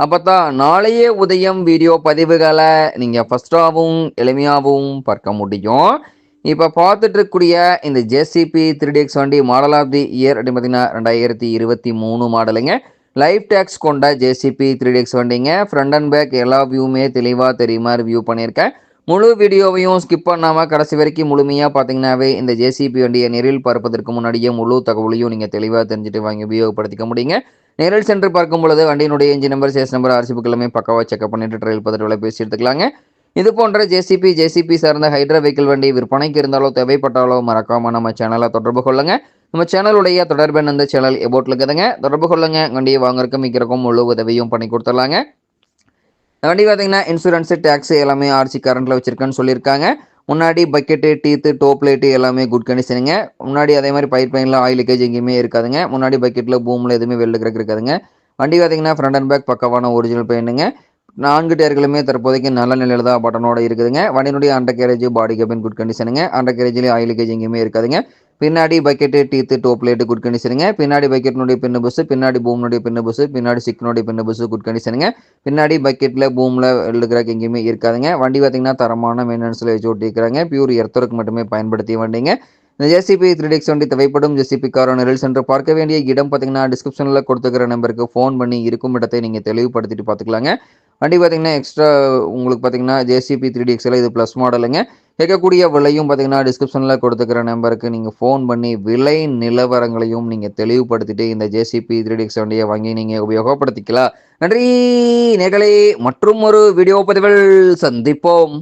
அப்போ தான் நாளையே உதயம் வீடியோ பதிவுகளை நீங்கள் ஃபஸ்ட்டாகவும் எளிமையாகவும் பார்க்க முடியும். இப்போ பார்த்துட்டு இருக்கக்கூடிய இந்த ஜேசிபி த்ரீ டிஎக்ஸ் வண்டி மாடல் ஆஃப் தி இயர் அப்படின்னு பார்த்தீங்கன்னா ரெண்டாயிரத்தி இருபத்தி மூணு மாடலுங்க. லைஃப் டேக்ஸ் கொண்ட ஜேசிபி த்ரீ டிஎக்ஸ் வண்டிங்க. ஃப்ரண்ட் அண்ட் பேக் எல்லா வியூவுமே தெளிவாக தெரியுமா ரிவ்யூ பண்ணியிருக்கேன். முழு வீடியோவையும் ஸ்கிப் பண்ணாமல் கடைசி வரைக்கும் முழுமையாக பார்த்தீங்கன்னாவே இந்த ஜேசிபி வண்டியை நேரில் பார்ப்பதற்கு முன்னாடியே முழு தகவலையும் நீங்கள் தெளிவாக தெரிஞ்சுட்டு வாங்கி உபயோகப்படுத்திக்க முடியுங்க. நேரில் சென்று பார்க்கும் பொழுது வண்டியினுடைய engine number chassis number RC book எல்லாமே பக்காவாக செக்அப் பண்ணிட்டு ட்ரையல் பதில் பேசி எடுத்துக்கலாங்க. இது போன்ற ஜேசிபி ஜேசிபி சார்ந்த ஹைட்ரா வெஹிக்கிள் வண்டி விற்பனைக்கு இருந்தாலோ தேவைப்பட்டாலோ மறக்காம நம்ம சேனலை தொடர்பு கொள்ளுங்க. நம்ம சேனலுடைய தொடர்பு அந்த சேனல் எபோட்டில் இருக்குதுங்க. தொடர்பு கொள்ளுங்க. வண்டியை வாங்குறக்கும் விற்கிறக்கும் முழு உதவியும் பண்ணி கொடுத்துடலாங்க. வண்டி பார்த்தீங்கன்னா இன்சூரன்ஸு டேக்ஸு எல்லாமே ஆர்சி கரண்ட்டில் வச்சுருக்கேன்னு சொல்லியிருக்காங்க. முன்னாடி பக்கெட்டு டீத்து டோப் லைட்டு எல்லாமே குட் கண்டிஷனுங்க முன்னாடி அதே மாதிரி பைப் லைனில் ஆயில் லீக்கேஜ் எங்கேயுமே இருக்காதுங்க. முன்னாடி பக்கெட்டில் பூமில் எதுவுமே வெளில கிடக்கு இருக்காதுங்க. வண்டி பார்த்தீங்கன்னா ஃப்ரண்ட் அண்ட் பேக் பக்கவான ஒரிஜினல் பெயிண்ட்டுங்க நான்கு டயர்களுமே தற்போதைக்கு நல்ல நிலையில் தான் பட்டனோட இருக்குதுங்க. வண்டியினுடைய under garage body cabin good கண்டிஷனுங்க அண்டர் கேரேஜ்லேயே ஆயில் லீக்கேஜ் எங்கேயுமே இருக்காதுங்க. பின்னாடி bucket teeth top light good கண்டிஷனுங்க பின்னாடி பக்கெட்னுடைய பின்ன பஸ்ஸு பின்னாடி பூம்னுடைய பின்ன பஸ்ஸு பின்னாடி சிக்கனுடைய பின்ன பஸ்ஸு குட் கண்டிஷனுங்க பின்னாடி பக்கெட்டில் பூமில் எழுதுகிறாக்கு எங்கேயுமே இருக்காதுங்க. வண்டி பார்த்திங்கன்னா தரமான மெயின்டெனன்ஸில் வச்சு ஓட்டியிருக்கிறாங்க. பியூர் எர்த்தருக்கு மட்டுமே பயன்படுத்திய வண்டிங்க. இந்த ஜேசிபி த்ரீ டிஎக்ஸ் வண்டி தேவைப்படும். ஜேசிபி காரோ நிரல் சென்று பார்க்க வேண்டிய இடம் பார்த்தீங்கன்னா டிஸ்கிரிப்ஷனில் கொடுத்துக்கிற நம்பருக்கு ஃபோன் பண்ணி இருக்கும் இடத்தை நீங்கள் தெளிவுபடுத்திட்டு பார்த்துக்கலாங்க வண்டி பார்த்தீங்கன்னா எக்ஸ்ட்ரா உங்களுக்கு பார்த்தீங்கன்னா ஜேசிபி த்ரீ டிஎக்ஸில் இது ப்ளஸ் மாடலுங்க கேட்கக்கூடிய விலையும் பார்த்தீங்கன்னா டிஸ்கிரிப்ஷனில் கொடுத்துக்கிற நம்பருக்கு நீங்கள் ஃபோன் பண்ணி விலை நிலவரங்களையும் நீங்கள் தெளிவுபடுத்திட்டு இந்த ஜேசிபி த்ரீ டிஎக்ஸ் வண்டியை வாங்கி நீங்கள் உபயோகப்படுத்திக்கலாம். நன்றி நேர்களே மற்றும் ஒரு வீடியோ பதிவில் சந்திப்போம்.